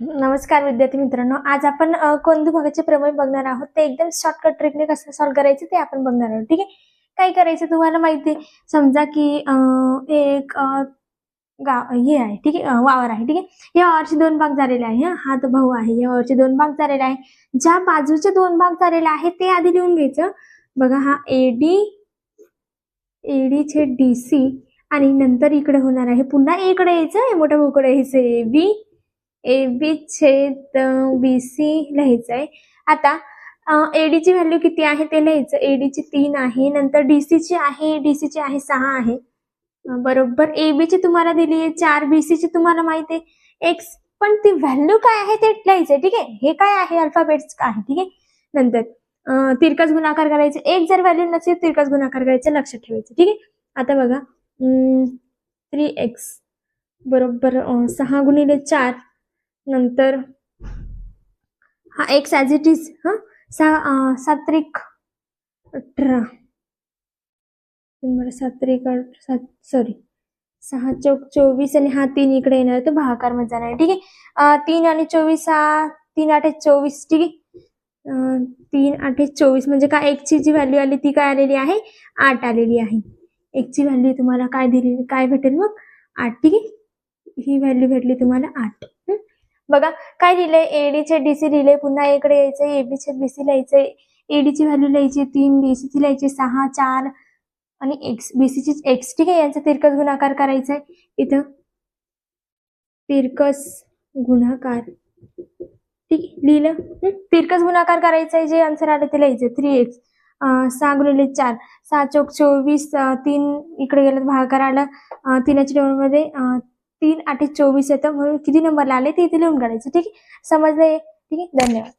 नमस्कार विद्यार्थी मित्रांनो. आज आपण अ, कोंदू भागाचे प्रमेय बघणार आहोत. ते एकदम शॉर्टकट ट्रिकने कसं सॉल्व्ह करायचं ते आपण बघणार आहोत. ठीक आहे? काय करायचं तुम्हाला माहिती आहे? समजा की एक गाव हे आहे. ठीक आहे? वावर आहे. ठीक आहे? या वावरचे दोन भाग झालेले आहे हा. तो भाऊ आहे. या वावरचे दोन भाग झालेले आहे. ज्या बाजूचे दोन भाग झालेले आहे ते आधी लिहून घ्यायचं. बघा हा एडी एडी छेद डी सी आणि नंतर इकडे होणार आहे. पुन्हा एकडे यायचं मोठ्या भाऊकडे यायचं. ए बी ए बी छेद बी सी लिहायचं आहे आता एडीची व्हॅल्यू किती आहे ते लिहायचं. एडीची तीन आहे नंतर डी सीची आहे डी सीची आहे सहा आहे. बरोबर. ए बीची तुम्हाला दिली आहे चार बी सीची तुम्हाला माहिती आहे. एक्स पण ती व्हॅल्यू काय आहे ते लिहायचं ठीक आहे? हे काय आहे? अल्फाबेट्स काय आहे ठीक आहे? नंतर तिरकस गुणाकार करायचे. एक जर व्हॅल्यू नसेल तिरकस गुणाकार करायचं लक्षात ठेवायचं ठीक आहे? आता बघा. थ्री एक्स बरोबर सहा गुणिले चार नंतर हा एक्स ॲज इट इज हा? सहा अं, सात्रिक अठरा. बरं सात्रिक सात सॉरी सहा चौक चोवीस आणि हा तीन इकडे येणार तो भागाकारमध्ये जाणार आहे. ठीक आहे? तीन आणि चोवीस हा तीन आठ चोवीस ठीक आहे? तीन आठ चोवीस म्हणजे काय एकची जी व्हॅल्यू आली ती काय आलेली आहे? आठ आलेली आहे. एकची व्हॅल्यू तुम्हाला काय दिलेली काय भेटेल मग? आठ ठीक आहे? ही व्हॅल्यू भेटली तुम्हाला आठ. बघा काय लिहिलंय? एडीचे डीसी लिहिलंय पुन्हा इकडे यायचं एबीचे बीसी लिहायचंय. एडीची व्हॅल्यू लिहायची तीन बीसीची लिहायची सहा चार आणि एक्स बीसीची एक्स ठीक आहे? यांचा तिरकस गुणाकार करायचा आहे इथं तिरकस गुणाकार ठीक लिहिलं? तिरकस गुणाकार करायचा आहे जे आन्सर आलं ते लिहायचं थ्री एक्स सहा गुणिले चार. सहा चौक चोवीस तीन इकडे गेलं भागाकार आला. तीनाच्या टेबलमध्ये तीन आठ चोवीस येतं. म्हणून किती नंबर आले? ते इथे लिहून काढायचं. ठीक आहे? समजलंय? ठीक आहे? धन्यवाद.